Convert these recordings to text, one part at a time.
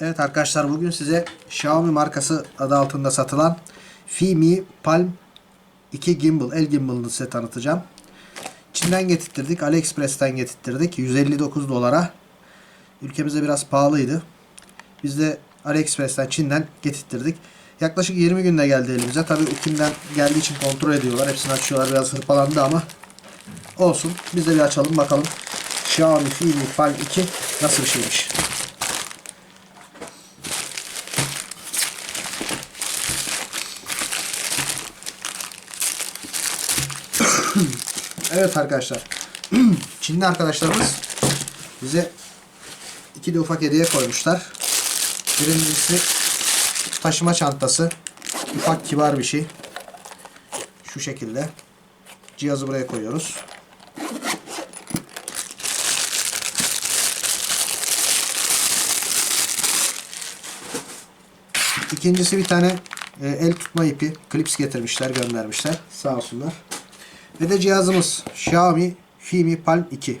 Evet arkadaşlar bugün size Xiaomi markası adı altında satılan Fimi Palm 2 gimbal, el gimbalını size tanıtacağım. Çin'den getirttirdik, AliExpress'ten getirttirdik 159 dolara. Ülkemize biraz pahalıydı. Biz de AliExpress'ten Çin'den getirttirdik. Yaklaşık 20 günde geldi elimize. Tabii Çin'den geldiği için kontrol ediyorlar. Hepsini açıyorlar. Biraz hırpalandı ama olsun. Biz de bir açalım bakalım. Xiaomi Fimi Palm 2 nasıl bir şeymiş. Evet arkadaşlar. Çinli arkadaşlarımız bize iki de ufak hediye koymuşlar. Birincisi taşıma çantası. Ufak kibar bir şey. Şu şekilde. Cihazı buraya koyuyoruz. İkincisi bir tane e, el tutma ipi. Klips getirmişler, göndermişler. Sağ olsunlar. Ve de cihazımız Xiaomi Fimi Palm 2.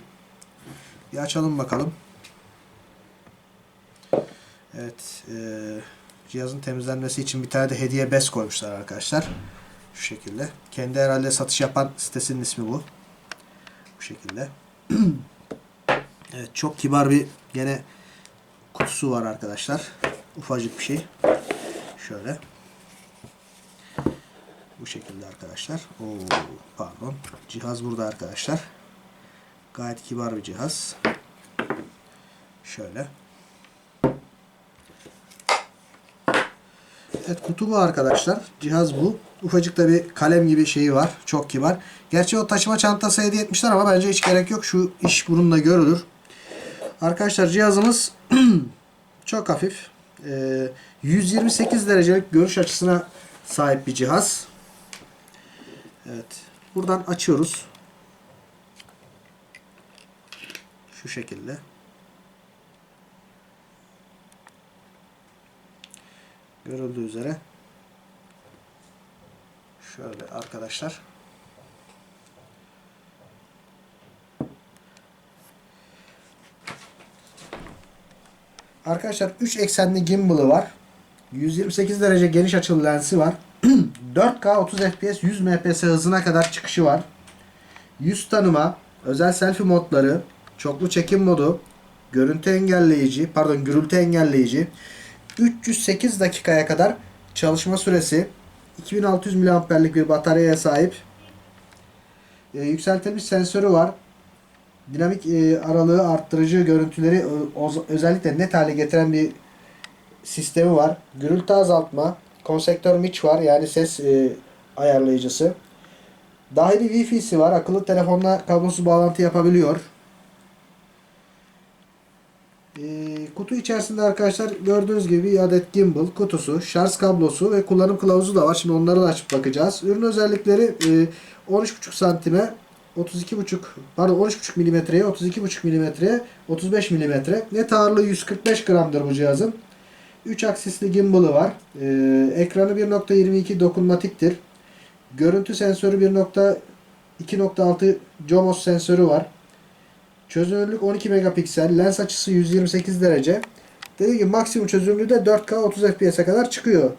Bir açalım bakalım. Evet. E, cihazın temizlenmesi için bir tane de hediye bez koymuşlar arkadaşlar. Şu şekilde. Kendi herhalde satış yapan sitesinin ismi bu. Bu şekilde. evet çok kibar bir gene kutusu var arkadaşlar. Ufacık bir şey. Şöyle. Bu şekilde arkadaşlar. Oo, pardon. Cihaz burada arkadaşlar. Gayet kibar bir cihaz. Şöyle. Evet kutu bu arkadaşlar. Cihaz bu. Ufacık da bir kalem gibi şeyi var. Çok kibar. Gerçi o taşıma çantası hediye etmişler ama bence hiç gerek yok. Şu iş bununla görülür. Arkadaşlar cihazımız çok hafif. Ee, 128 derecelik görüş açısına sahip bir cihaz. Evet. Buradan açıyoruz. Şu şekilde. Görüldüğü üzere. Şöyle arkadaşlar. Arkadaşlar 3 eksenli gimbal'ı var. 128 derece geniş açılı lensi var. 4K 30 FPS 100 ms hızına kadar çıkışı var. Yüz tanıma, özel selfie modları, çoklu çekim modu, görüntü engelleyici, pardon gürültü engelleyici, 308 dakikaya kadar çalışma süresi, 2600 mAh'lik bir bataryaya sahip, e, yükseltilmiş sensörü var. Dinamik e, aralığı arttırıcı görüntüleri e, o- özellikle net hale getiren bir sistemi var. Gürültü azaltma, konsektör mic var yani ses e, ayarlayıcısı. Dahili Wi-Fi'si var. Akıllı telefonla kablosuz bağlantı yapabiliyor. E, kutu içerisinde arkadaşlar gördüğünüz gibi bir adet gimbal kutusu, şarj kablosu ve kullanım kılavuzu da var. Şimdi onları da açıp bakacağız. Ürün özellikleri e, 13,5 santime 32,5 pardon 13,5 milimetreye 32,5 milimetreye 35 milimetre. Net ağırlığı 145 gramdır bu cihazın. 3 aksisli gimbal'ı var. Ee, ekranı 1.22 dokunmatiktir. Görüntü sensörü 1.2.6 CMOS sensörü var. Çözünürlük 12 megapiksel. Lens açısı 128 derece. Dediğim gibi maksimum çözünürlüğü de 4K 30 FPS'e kadar çıkıyor.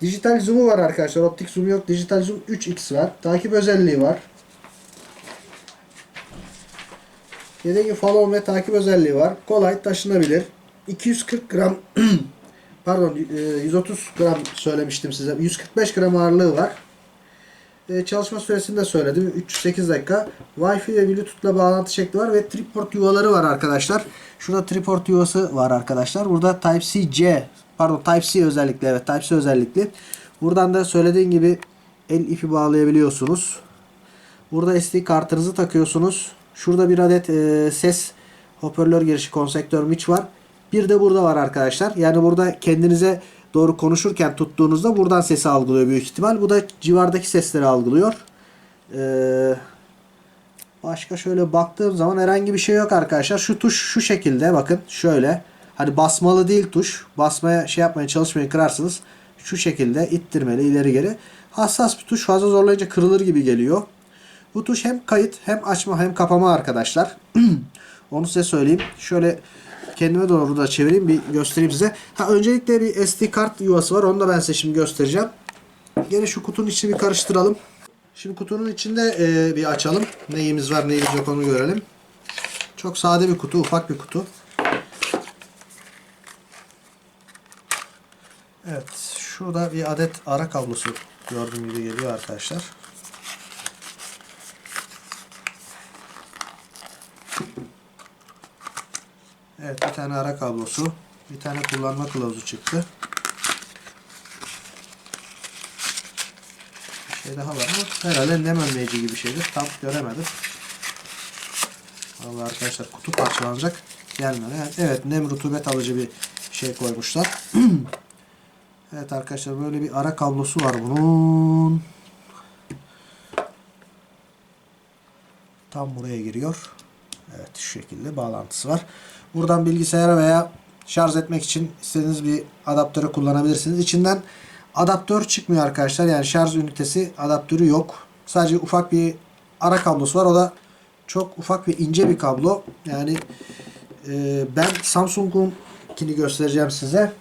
Dijital zoom'u var arkadaşlar. Optik zoom yok. Dijital zoom 3x var. Takip özelliği var. Dediğim gibi follow ve takip özelliği var. Kolay taşınabilir. 240 gram pardon e, 130 gram söylemiştim size. 145 gram ağırlığı var. E, Çalışma süresini de söyledim. 308 dakika. Wi-Fi ve Bluetooth'la bağlantı şekli var ve tripod yuvaları var arkadaşlar. Şurada tripod yuvası var arkadaşlar. Burada Type-C pardon Type-C özellikle evet Type-C özellikli. Buradan da söylediğim gibi el ipi bağlayabiliyorsunuz. Burada SD kartınızı takıyorsunuz. Şurada bir adet e, ses hoparlör girişi konsektör mic var. Bir de burada var arkadaşlar. Yani burada kendinize doğru konuşurken tuttuğunuzda buradan sesi algılıyor büyük ihtimal. Bu da civardaki sesleri algılıyor. Ee, başka şöyle baktığım zaman herhangi bir şey yok arkadaşlar. Şu tuş şu şekilde bakın şöyle. Hani basmalı değil tuş. Basmaya şey yapmaya çalışmayın kırarsınız. Şu şekilde ittirmeli ileri geri. Hassas bir tuş fazla zorlayınca kırılır gibi geliyor. Bu tuş hem kayıt hem açma hem kapama arkadaşlar. Onu size söyleyeyim. Şöyle kendime doğru da çevireyim bir göstereyim size. Ha öncelikle bir SD kart yuvası var. Onu da ben size şimdi göstereceğim. Gene şu kutunun içini bir karıştıralım. Şimdi kutunun içinde e, bir açalım. Neyimiz var neyimiz yok onu görelim. Çok sade bir kutu, ufak bir kutu. Evet, şurada bir adet ara kablosu gördüğüm gibi geliyor arkadaşlar. Evet, bir tane ara kablosu, bir tane kullanma kılavuzu çıktı. Bir şey daha var ama herhalde nem önleyici gibi şeydir. Tam göremedim. Vallahi arkadaşlar kutu parçalanacak. Gelmedi. Evet nem rutubet alıcı bir şey koymuşlar. evet arkadaşlar böyle bir ara kablosu var bunun. Tam buraya giriyor. Evet şu şekilde bağlantısı var. Buradan bilgisayara veya şarj etmek için istediğiniz bir adaptörü kullanabilirsiniz. İçinden adaptör çıkmıyor arkadaşlar. Yani şarj ünitesi adaptörü yok. Sadece ufak bir ara kablosu var. O da çok ufak ve ince bir kablo. Yani e, ben Samsung'unkini göstereceğim size.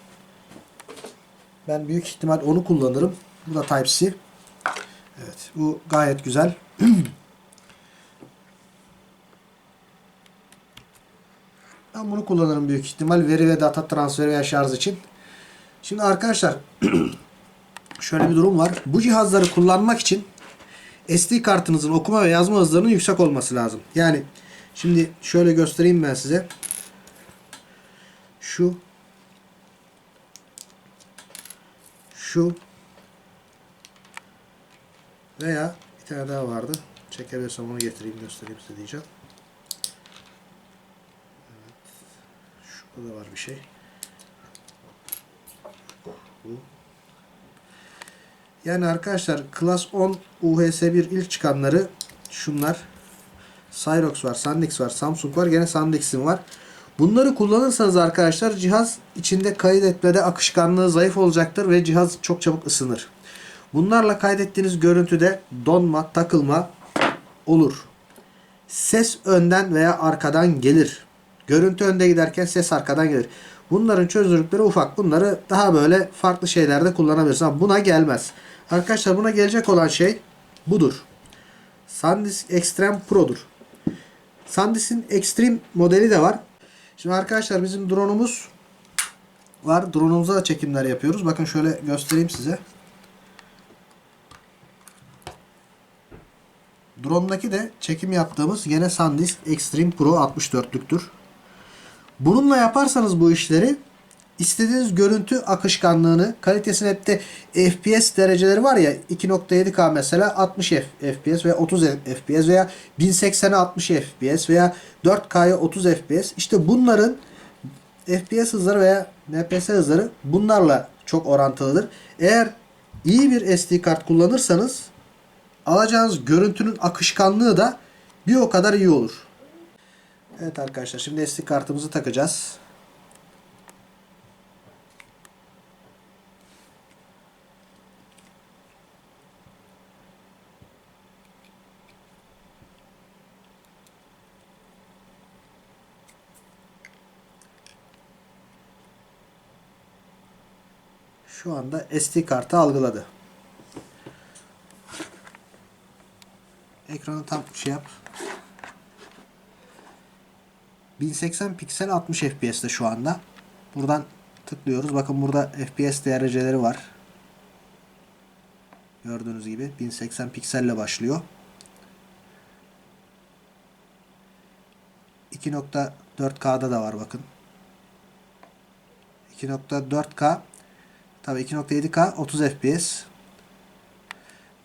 Ben büyük ihtimal onu kullanırım. Bu da Type-C. Evet. Bu gayet güzel. ben bunu kullanırım büyük ihtimal. Veri ve data transferi veya şarj için. Şimdi arkadaşlar şöyle bir durum var. Bu cihazları kullanmak için SD kartınızın okuma ve yazma hızlarının yüksek olması lazım. Yani şimdi şöyle göstereyim ben size. Şu şu veya bir tane daha vardı. Çekebilirsem onu getireyim göstereyim size diyeceğim. Şurada da var bir şey. Bu. Yani arkadaşlar Class 10 UHS1 ilk çıkanları şunlar. Cyrox var, Sandix var, Samsung var, gene Sandix'in var. Bunları kullanırsanız arkadaşlar cihaz içinde kaydetmede akışkanlığı zayıf olacaktır ve cihaz çok çabuk ısınır. Bunlarla kaydettiğiniz görüntüde donma, takılma olur. Ses önden veya arkadan gelir. Görüntü önde giderken ses arkadan gelir. Bunların çözünürlükleri ufak. Bunları daha böyle farklı şeylerde kullanabilirsin. Ama buna gelmez. Arkadaşlar buna gelecek olan şey budur. SanDisk Extreme Pro'dur. SanDisk'in Extreme modeli de var. Şimdi arkadaşlar bizim drone'umuz var. Drone'umuza da çekimler yapıyoruz. Bakın şöyle göstereyim size. Drone'daki de çekim yaptığımız yine SanDisk Extreme Pro 64'lüktür. Bununla yaparsanız bu işleri istediğiniz görüntü akışkanlığını, kalitesini hep de FPS dereceleri var ya 2.7K mesela 60 FPS veya 30 FPS veya 1080'e 60 FPS veya 4K'ya 30 FPS. İşte bunların FPS hızları veya NPS hızları bunlarla çok orantılıdır. Eğer iyi bir SD kart kullanırsanız alacağınız görüntünün akışkanlığı da bir o kadar iyi olur. Evet arkadaşlar şimdi SD kartımızı takacağız. Şu anda SD kartı algıladı. Ekranı tam şey yap. 1080 piksel 60 FPS'te şu anda. Buradan tıklıyoruz. Bakın burada FPS dereceleri var. Gördüğünüz gibi 1080 pikselle başlıyor. 2.4K'da da var bakın. 2.4K Tabii 2.7K 30 FPS.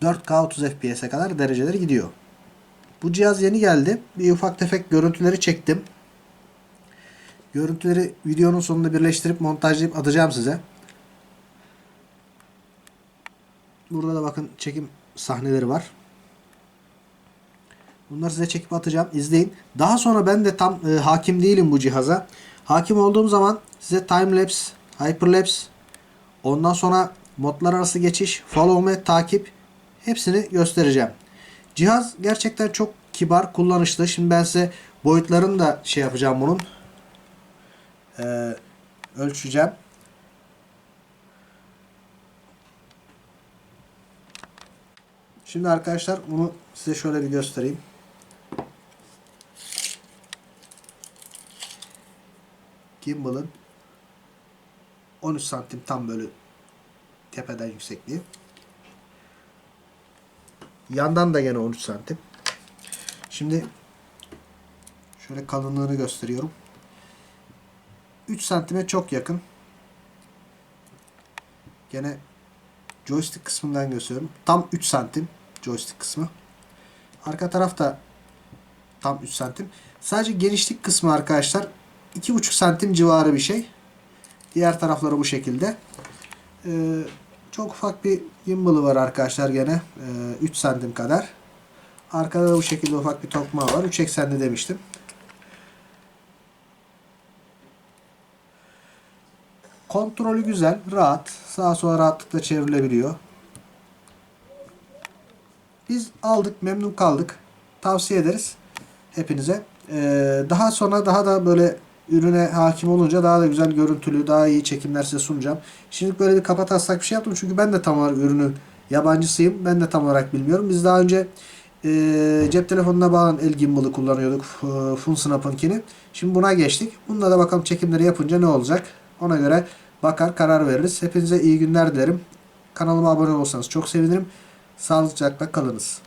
4K 30 FPS'e kadar dereceleri gidiyor. Bu cihaz yeni geldi. Bir ufak tefek görüntüleri çektim. Görüntüleri videonun sonunda birleştirip montajlayıp atacağım size. Burada da bakın çekim sahneleri var. Bunları size çekip atacağım. İzleyin. Daha sonra ben de tam e, hakim değilim bu cihaza. Hakim olduğum zaman size timelapse, hyperlapse, ondan sonra modlar arası geçiş, follow me, takip hepsini göstereceğim. Cihaz gerçekten çok kibar, kullanışlı. Şimdi ben size boyutlarını da şey yapacağım bunun. E, ölçeceğim. Şimdi arkadaşlar bunu size şöyle bir göstereyim. Gimbal'ın 13 santim tam böyle tepeden yüksekliği. Yandan da gene 13 santim. Şimdi şöyle kalınlığını gösteriyorum. 3 santime çok yakın. Gene joystick kısmından gösteriyorum. Tam 3 santim joystick kısmı. Arka tarafta tam 3 santim. Sadece genişlik kısmı arkadaşlar 2,5 santim civarı bir şey. Diğer tarafları bu şekilde. Ee, çok ufak bir gimbal'ı var arkadaşlar gene. Ee, 3 santim kadar. Arkada da bu şekilde ufak bir tokmağı var. 3 eksenli demiştim. Kontrolü güzel, rahat. Sağa sola rahatlıkla çevrilebiliyor. Biz aldık, memnun kaldık. Tavsiye ederiz hepinize. Ee, daha sonra daha da böyle ürüne hakim olunca daha da güzel görüntülü, daha iyi çekimler size sunacağım. Şimdi böyle bir kafa bir şey yaptım çünkü ben de tam olarak ürünün yabancısıyım. Ben de tam olarak bilmiyorum. Biz daha önce e, cep telefonuna bağlanan el gimbal'ı kullanıyorduk. E, Funsnap'ınkini. Şimdi buna geçtik. Bununla da bakalım çekimleri yapınca ne olacak. Ona göre bakar karar veririz. Hepinize iyi günler dilerim. Kanalıma abone olursanız çok sevinirim. Sağlıcakla kalınız.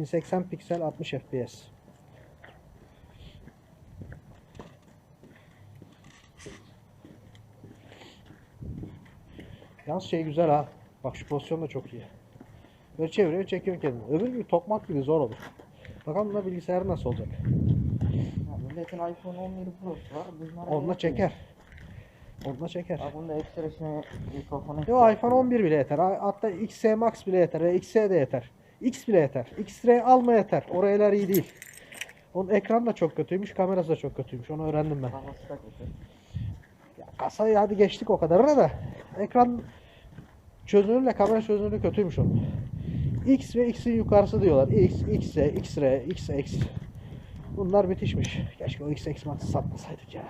1080 piksel 60 fps. Yalnız şey güzel ha. Bak şu pozisyon da çok iyi. Böyle çeviriyor çekiyor kendini. Öbür gibi tokmak gibi zor olur. Bakalım bunda bilgisayarı nasıl olacak. Ya milletin iPhone 11 Pro'su var. Bunlar Onunla çeker. Onunla çeker. Ya bunda ekstra şey mikrofonu. Yo iPhone 11 bile yeter. Ha- Hatta XS Max bile yeter. XS de yeter. X bile yeter. X-Ray alma yeter. Oralar iyi değil. Onun ekran da çok kötüymüş. Kamerası da çok kötüymüş. Onu öğrendim ben. Ya kasayı hadi geçtik o kadarına da. Ekran çözünürlüğüyle kamera çözünürlüğü kötüymüş onun. X ve X'in yukarısı diyorlar. X, X, X-Ray, XX. Bunlar bitişmiş. Keşke o XX Max'ı satmasaydık ya.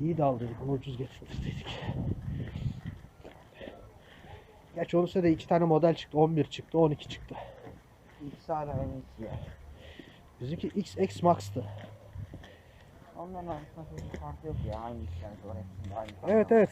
İyi de aldıydık. Bunu ucuz getirdiydik. Gerçi onun de iki tane model çıktı. 11 çıktı, 12 çıktı. İkisi hala en iyisi ya. Bizimki XX Max'tı. Onların arasında çok bir fark yok ya. Aynı işlemci var hepsinde aynı. Evet evet.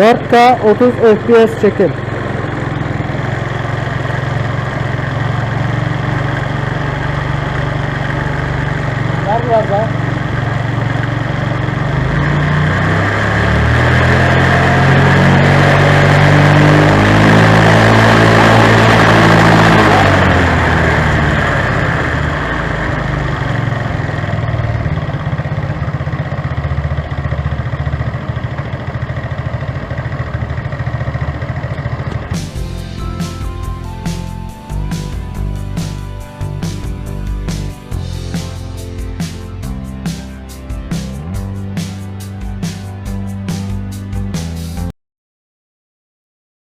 4K 30 FPS çekim.